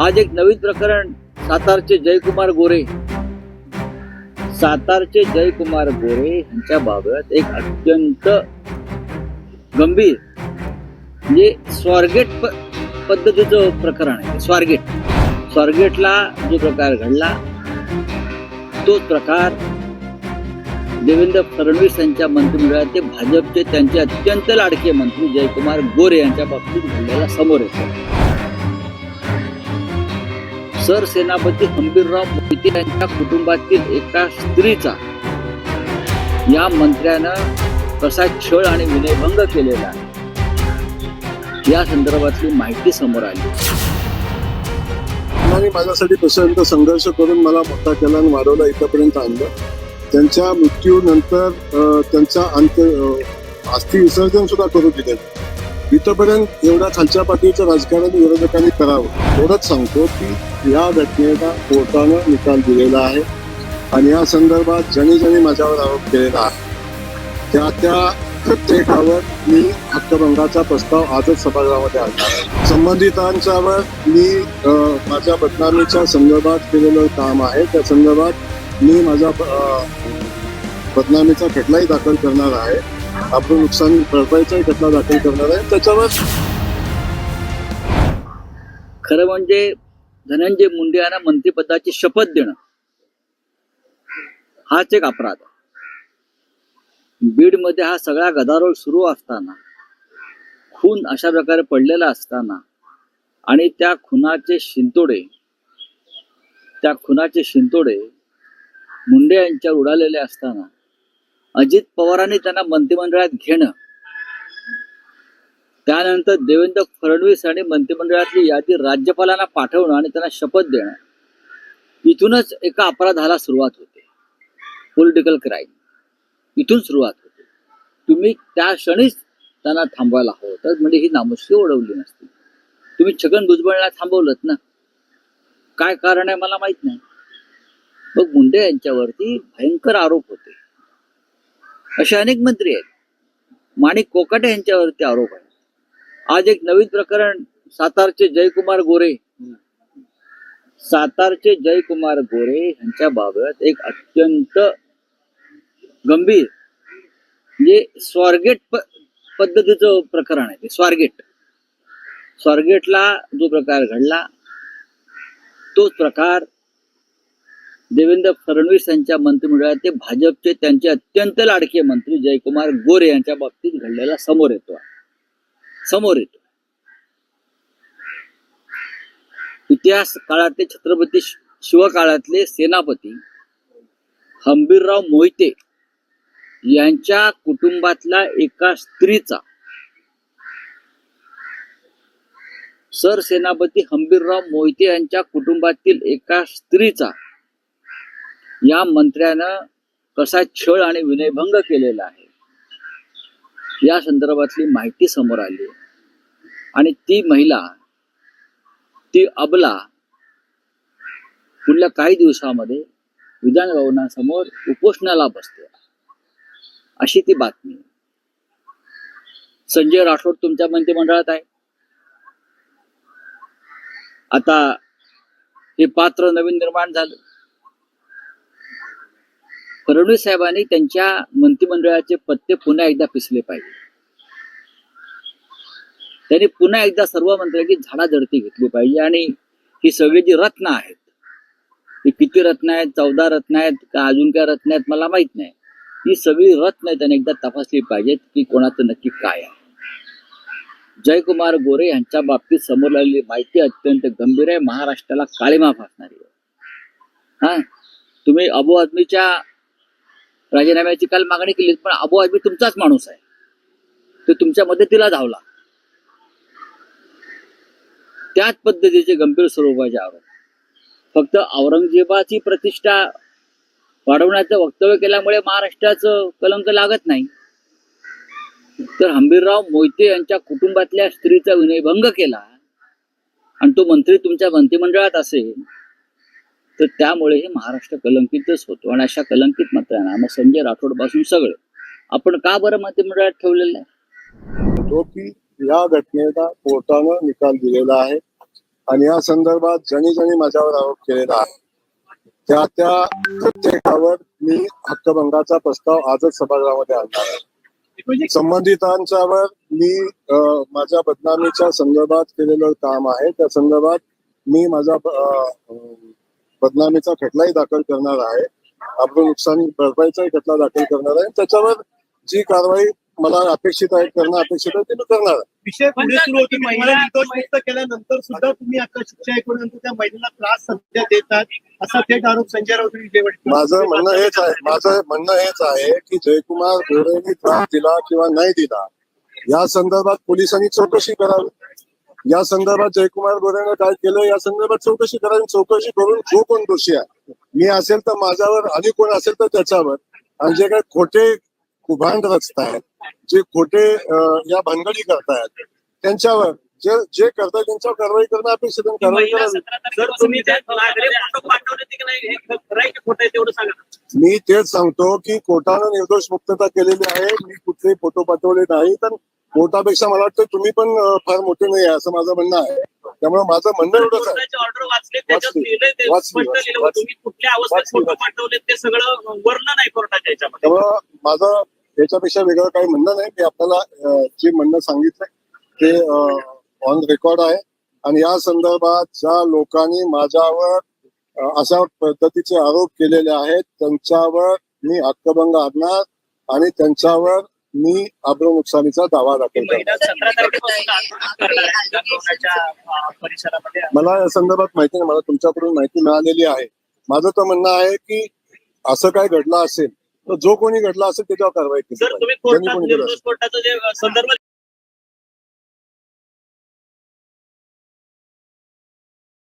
आज एक नवीन प्रकरण सातारचे जयकुमार गोरे. सातारचे जयकुमार गोरे यांच्या बाबत एक अत्यंत गंभीर म्हणजे स्वारगेट प- पद्धतीचं प्रकरण आहे. स्वारगेट. स्वारगेटला जो प्रकार घडला तोच प्रकार देवेंद्र फडणवीस यांच्या मंत्रिमंडळात ते भाजपचे त्यांचे अत्यंत लाडके मंत्री जयकुमार गोरे यांच्या बाबतीत घडलेला समोर येतो. सरसेनापती हंबीरराव मोहिते यांच्या कुटुंबातील एका स्त्रीचा या मंत्र्यानं कसा छळ आणि विनयभंग केलेला आहे या संदर्भातली माहिती समोर आली. माझ्यासाठी प्रचंड संघर्ष करून मला मोठा केला आणि वाढवला इथपर्यंत आणलं. त्यांच्या मृत्यूनंतर त्यांचा अंत अं, अस्थि विसर्जन सुद्धा करू दिले. इथपर्यंत एवढ्या खालच्या पातळीचं राजकारण विरोधकांनी करावं. एवढंच सांगतो की या घटनेला कोर्टानं निकाल दिलेला आहे आणि या संदर्भात ज्यांनी ज्यांनी माझ्यावर आरोप केलेला आहे त्या त्या प्रत्येकावर मी हक्कभंगाचा प्रस्ताव आजच सभागृहामध्ये आणणार आहे. संबंधितांच्यावर मी माझ्या बदनामीच्या संदर्भात केलेलं काम आहे. त्या संदर्भात मी माझा बदनामीचा खटलाही दाखल करणार आहे. आपलं नुकसान भरपाईचाही खटला दाखल करणार आहे. त्याच्यावर खरं म्हणजे धनंजय मुंडे यांना मंत्रिपदाची शपथ देणं हाच एक अपराध बीड बीडमध्ये हा सगळा गदारोळ सुरू असताना खून अशा प्रकारे पडलेला असताना आणि त्या खुनाचे शिंतोडे त्या खुनाचे शिंतोडे मुंडे यांच्यावर उडालेले असताना अजित पवारांनी त्यांना मंत्रिमंडळात घेणं. त्यानंतर देवेंद्र फडणवीस आणि मंत्रिमंडळातली यादी राज्यपालांना पाठवणं आणि त्यांना शपथ देणं. इथूनच एका अपराधाला सुरुवात होते. पॉलिटिकल क्राईम इथून सुरुवात होते. तुम्ही त्या क्षणीच त्यांना थांबवायला हवं तर म्हणजे ही नामुष्की ओढवली नसती. तुम्ही छगन भुजबळला थांबवलं ना? काय कारण आहे मला माहीत नाही. मग मुंडे यांच्यावरती भयंकर आरोप होते. असे अनेक मंत्री आहेत. माणिक कोकाटे यांच्यावरती आरोप आहे. आज एक नवीन प्रकरण सातारचे जयकुमार गोरे. सातारचे जयकुमार गोरे यांच्या बाबत एक अत्यंत गंभीर म्हणजे स्वारगेट प- पद्धतीचं प्रकरण आहे ते स्वारगेट. स्वारगेटला जो प्रकार घडला तोच प्रकार देवेंद्र फडणवीस यांच्या मंत्रिमंडळात ते भाजपचे त्यांचे अत्यंत लाडके मंत्री जयकुमार गोरे यांच्या बाबतीत घडलेला समोर येतो. समोर येतो. इतिहास काळातले छत्रपती शिवकाळातले सेनापती हंबीरराव मोहिते यांच्या कुटुंबातल्या एका स्त्रीचा सरसेनापती हंबीरराव मोहिते यांच्या कुटुंबातील एका स्त्रीचा या मंत्र्यानं कसा छळ आणि विनयभंग केलेला आहे. या संदर्भातली माहिती समोर आली आणि ती महिला ती अबला पुढल्या काही दिवसामध्ये विधान भवनासमोर उपोषणाला बसते. अशी ती बातमी. संजय राठोड तुमच्या मंत्रिमंडळात आहे. आता हे पात्र नवीन निर्माण झालं. फडणवीस साहेबांनी त्यांच्या मंत्रिमंडळाचे पत्ते पुन्हा एकदा पिसले पाहिजे. त्यांनी पुन्हा एकदा सर्व मंत्र्यांची झाडाझडती घेतली पाहिजे आणि ही सगळी जी रत्न आहेत ही किती रत्न आहेत चौदा रत्न आहेत का अजून काय रत्न आहेत मला माहीत नाही. ही सगळी रत्न त्यांनी एकदा तपासली पाहिजेत की कोणाचं नक्की काय आहे. जयकुमार गोरे यांच्या बाबतीत समोर आलेली माहिती अत्यंत गंभीर आहे महाराष्ट्राला काळीमा फासणारी आहे. हा? तुम्ही अबू आदमीच्या राजीनाम्याची काल मागणी केली पण अबू आजमी तुमचाच माणूस आहे. तो तुमच्या मदतीला धावला. त्याच पद्धतीचे गंभीर स्वरूपाचे आरोप. फक्त औरंगजेबाची प्रतिष्ठा वाढवण्याचं वक्तव्य केल्यामुळे महाराष्ट्राचं कलंक लागत नाही. तर हंबीरराव मोहिते यांच्या कुटुंबातल्या स्त्रीचा विनयभंग केला आणि तो मंत्री तुमच्या मंत्रिमंडळात असेल तर त्यामुळे हे महाराष्ट्र कलंकितच होतो. आणि अशा कलंकित मंत्र्यांना मग संजय राठोडपासून सगळं. आपण का बरं मंत्रिमंडळात ठेवलेलं आहे तो की या घटनेला कोर्टानं निकाल दिलेला आहे. आणि या संदर्भात ज्यांनी ज्यांनी माझ्यावर आरोप केलेला आहे. त्या त्या प्रत्येकावर मी हक्कभंगाचा प्रस्ताव आजच सभागृहामध्ये आणणार आहे. संबंधितांच्यावर मी अ, माझ्या बदनामीच्या संदर्भात केलेलं काम आहे. त्या संदर्भात मी माझा बदनामीचा खटलाही दाखल करणार आहे. आपलं नुकसान भरपाईचाही खटला दाखल करणार आहे. त्याच्यावर जी कारवाई मला अपेक्षित आहे करणं अपेक्षित आहे ती मी करणार आहे. विषय पुढे सुरू होते. महिला मुक्त केल्यानंतर सुद्धा तुम्ही आता शिक्षा ऐकल्यानंतर त्या महिलेला त्रास सध्या देतात असा थेट आरोप संजय राऊत. माझं म्हणणं हेच आहे माझं म्हणणं हेच आहे की जयकुमार गोरेंनी त्रास दिला किंवा नाही दिला या संदर्भात पोलिसांनी चौकशी करावी. या संदर्भात जयकुमार गोरेनं काय केलं? या संदर्भात चौकशी करावी चौकशी करून जो कोण दोषी आहे मी असेल तर माझ्यावर आणि कोण असेल तर त्याच्यावर. आणि जे काही खोटे कुभांड रचतायत जे खोटे या भानगडी करतायत त्यांच्यावर जे जे करतायत त्यांच्यावर कारवाई करणं अपेक्षित. कारवाई करावी. मी तेच सांगतो की कोर्टानं निर्दोष मुक्तता केलेली आहे मी कुठलेही फोटो पाठवले नाही तर कोर्टापेक्षा मला वाटतं तुम्ही पण फार मोठे नाही असं माझं म्हणणं आहे. त्यामुळे माझं म्हणणं एवढंच आहे. कोर्टाचे ऑर्डर वाचले. वाचली. त्यामुळं माझं याच्यापेक्षा वेगळं काही म्हणणं नाही. मी आपल्याला जे म्हणणं सांगितलंय ते ऑन रेकॉर्ड आहे. आणि या संदर्भात ज्या लोकांनी माझ्यावर अशा पद्धतीचे आरोप केलेले आहेत त्यांच्यावर मी हक्कभंग आणणार आणि त्यांच्यावर मी आब्रू नुकसानीचा दावा दाखल मला या संदर्भात माहिती नाही मला तुमच्याकडून माहिती मिळालेली आहे. माझं तर म्हणणं आहे की असं काय घडलं असेल तर जो कोणी घडला असेल त्याच्यावर कारवाई केली